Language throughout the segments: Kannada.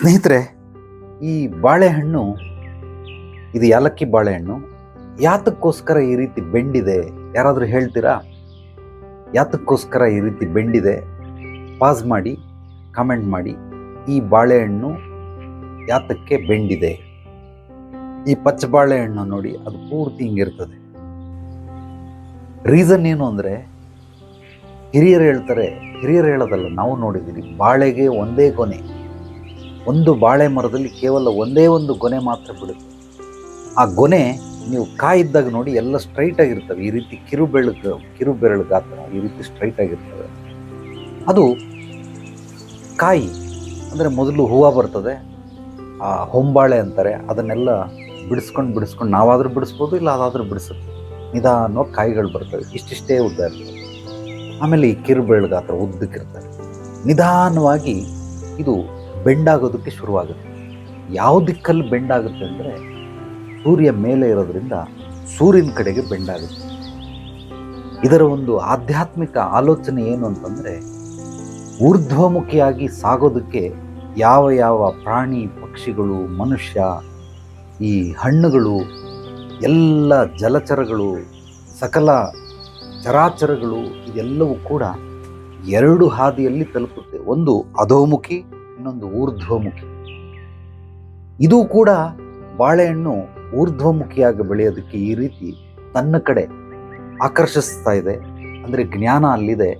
ಸ್ನೇಹಿತರೆ, ಈ ಬಾಳೆಹಣ್ಣು, ಇದು ಏಲಕ್ಕಿ ಬಾಳೆಹಣ್ಣು, ಯಾತಕ್ಕೋಸ್ಕರ ಈ ರೀತಿ ಬೆಂಡಿದೆ? ಯಾರಾದರೂ ಹೇಳ್ತೀರಾ? ಯಾತಕ್ಕೋಸ್ಕರ ಈ ರೀತಿ ಬೆಂಡಿದೆ? ಪಾಸ್ ಮಾಡಿ, ಕಮೆಂಟ್ ಮಾಡಿ, ಈ ಬಾಳೆಹಣ್ಣು ಯಾತಕ್ಕೆ ಬೆಂಡಿದೆ? ಈ ಪಚ್ಚ ಬಾಳೆಹಣ್ಣು ನೋಡಿ, ಅದು ಪೂರ್ತಿ ಹಿಂಗಿರ್ತದೆ. ರೀಸನ್ ಏನು ಅಂದರೆ, ಹಿರಿಯರು ಹೇಳ್ತಾರೆ, ಹಿರಿಯರು ಹೇಳೋದಲ್ಲ, ನಾವು ನೋಡಿದ್ದೀವಿ ಬಾಳೆಗೆ ಒಂದೇ ಗೊನೆ ಒಂದು ಬಾಳೆ ಮರದಲ್ಲಿ ಕೇವಲ ಒಂದೇ ಒಂದು ಗೊನೆ ಮಾತ್ರ ಬಿಡುತ್ತೆ ಆ ಗೊನೆ ನೀವು ಕಾಯಿದ್ದಾಗ ನೋಡಿ ಎಲ್ಲ ಸ್ಟ್ರೈಟ್ ಆಗಿರ್ತವೆ. ಈ ರೀತಿ ಕಿರು ಬೆಳಕು ಕಿರು ಬೆರಳು ಗಾತ್ರ ಈ ರೀತಿ ಸ್ಟ್ರೈಟ್ ಆಗಿರ್ತವೆ. ಅದು ಕಾಯಿ ಅಂದರೆ ಮೊದಲು ಹೂವು ಬರ್ತದೆ. ಆ ಹೊಂಬಾಳೆ ಅಂತಾರೆ. ಅದನ್ನೆಲ್ಲ ಬಿಡಿಸ್ಕೊಂಡು ಬಿಡಿಸ್ಕೊಂಡು ನಾವಾದರೂ ಬಿಡಿಸ್ಬೋದು, ಇಲ್ಲ ಅದಾದರೂ ಬಿಡಿಸುತ್ತೆ. ನಿಧಾನವಾಗಿ ಕಾಯಿಗಳು ಬರ್ತವೆ. ಇಷ್ಟಿಷ್ಟೇ ಉದ್ದ ಇರ್ತವೆ ಆಮೇಲೆ ಈ ಕಿರು ಬೆರಳು ಗಾತ್ರ ಉದ್ದಕ್ಕಿರ್ತವೆ ನಿಧಾನವಾಗಿ ಇದು ಬೆಂಡಾಗೋದಕ್ಕೆ ಶುರುವಾಗುತ್ತೆ. ಯಾವ ದಿಕ್ಕಲ್ಲಿ ಬೆಂಡಾಗುತ್ತೆ ಅಂದರೆ ಸೂರ್ಯ ಮೇಲೆ ಇರೋದ್ರಿಂದ ಸೂರ್ಯನ ಕಡೆಗೆ ಬೆಂಡಾಗುತ್ತೆ. ಇದರ ಒಂದು ಆಧ್ಯಾತ್ಮಿಕ ಆಲೋಚನೆ ಏನು ಅಂತಂದರೆ ಊರ್ಧ್ವಮುಖಿಯಾಗಿ ಸಾಗೋದಕ್ಕೆ ಯಾವ ಯಾವ ಪ್ರಾಣಿ, ಪಕ್ಷಿಗಳು, ಮನುಷ್ಯ, ಈ ಹಣ್ಣುಗಳು, ಎಲ್ಲ ಜಲಚರಗಳು, ಸಕಲ ಚರಾಚರಗಳು ಇದೆಲ್ಲವೂ ಕೂಡ ಎರಡು ಹಾದಿಯಲ್ಲಿ ತಲುಪುತ್ತೆ. ಒಂದು ಅಧೋಮುಖಿ ಇನ್ನೊಂದು ಊರ್ಧ್ವಮುಖಿ. ಇದು ಕೂಡ ಬಾಳೆಹಣ್ಣು ಊರ್ಧ್ವಮುಖಿಯಾಗಿ ಬೆಳೆಯೋದಕ್ಕೆ ಈ ರೀತಿ ತನ್ನ ಕಡೆ ಆಕರ್ಷಿಸ್ತಾ ಇದೆ. ಅಂದರೆ ಜ್ಞಾನ ಅಲ್ಲಿದೆ.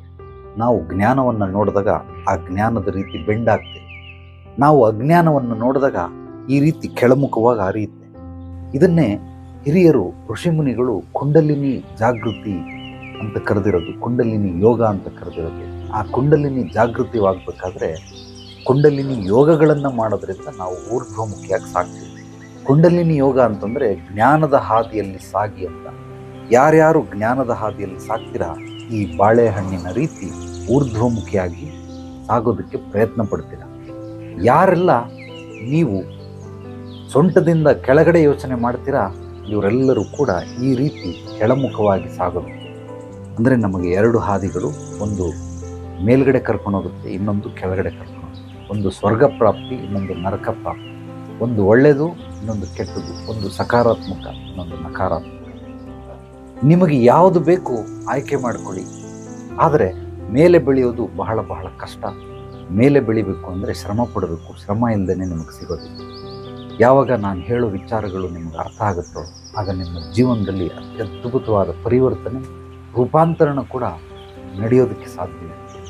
ನಾವು ಜ್ಞಾನವನ್ನು ನೋಡಿದಾಗ ಆ ಜ್ಞಾನದ ರೀತಿ ಬೆಂಡಾಗ್ತೇವೆ ನಾವು ಅಜ್ಞಾನವನ್ನು ನೋಡಿದಾಗ ಈ ರೀತಿ ಕೆಳಮುಖವಾಗಿ ಹರಿಯುತ್ತೆ ಇದನ್ನೇ ಹಿರಿಯರು, ಋಷಿಮುನಿಗಳು ಕುಂಡಲಿನಿ ಜಾಗೃತಿ ಅಂತ ಕರೆದಿರೋದು, ಕುಂಡಲಿನಿ ಯೋಗ ಅಂತ ಕರೆದಿರೋದು. ಆ ಕುಂಡಲಿನಿ ಜಾಗೃತಿವಾಗಬೇಕಾದ್ರೆ ಕುಂಡಲಿನಿ ಯೋಗಗಳನ್ನು ಮಾಡೋದ್ರಿಂದ ನಾವು ಊರ್ಧ್ವಮುಖಿಯಾಗಿ ಸಾಕ್ತೀವಿ ಕುಂಡಲಿನಿ ಯೋಗ ಅಂತಂದರೆ ಜ್ಞಾನದ ಹಾದಿಯಲ್ಲಿ ಸಾಗಿ ಅಂತ. ಯಾರ್ಯಾರು ಜ್ಞಾನದ ಹಾದಿಯಲ್ಲಿ ಸಾಕ್ತೀರಾ ಈ ಬಾಳೆಹಣ್ಣಿನ ರೀತಿ ಊರ್ಧ್ವಮುಖಿಯಾಗಿ ಸಾಗೋದಕ್ಕೆ ಪ್ರಯತ್ನ ಪಡ್ತೀರಾ. ಯಾರೆಲ್ಲ ನೀವು ಸೊಂಟದಿಂದ ಕೆಳಗಡೆ ಯೋಚನೆ ಮಾಡ್ತೀರಾ, ಇವರೆಲ್ಲರೂ ಕೂಡ ಈ ರೀತಿ ಕೆಳಮುಖವಾಗಿ ಸಾಗೋದು. ಅಂದರೆ ನಮಗೆ ಎರಡು ಹಾದಿಗಳು, ಒಂದು ಮೇಲ್ಗಡೆ ಕರ್ಕೊಂಡು ಹೋಗುತ್ತೆ, ಇನ್ನೊಂದು ಕೆಳಗಡೆ ಕರ್ಕೊಂಡು ಒಂದು ಸ್ವರ್ಗ ಪ್ರಾಪ್ತಿ ಇನ್ನೊಂದು ನರಕ ಪ್ರಾಪ್ತಿ ಒಂದು ಒಳ್ಳೆಯದು ಇನ್ನೊಂದು ಕೆಟ್ಟದು. ಒಂದು ಸಕಾರಾತ್ಮಕ, ಇನ್ನೊಂದು ನಕಾರಾತ್ಮಕ. ನಿಮಗೆ ಯಾವುದು ಬೇಕು ಆಯ್ಕೆ ಮಾಡಿಕೊಳ್ಳಿ. ಆದರೆ ಮೇಲೆ ಬೆಳೆಯೋದು ಬಹಳ ಬಹಳ ಕಷ್ಟ. ಮೇಲೆ ಬೆಳಿಬೇಕು ಅಂದರೆ ಶ್ರಮ ಪಡಬೇಕು. ಶ್ರಮ ಇಲ್ಲದೇ ನಿಮಗೆ ಸಿಗೋದು ಯಾವಾಗ ನಾನು ಹೇಳೋ ವಿಚಾರಗಳು ನಿಮಗೆ ಅರ್ಥ ಆಗುತ್ತೋ, ಆಗ ನಿಮ್ಮ ಜೀವನದಲ್ಲಿ ಅತ್ಯದ್ಭುತವಾದ ಪರಿವರ್ತನೆ, ರೂಪಾಂತರಣ ಕೂಡ ನಡೆಯೋದಕ್ಕೆ ಸಾಧ್ಯ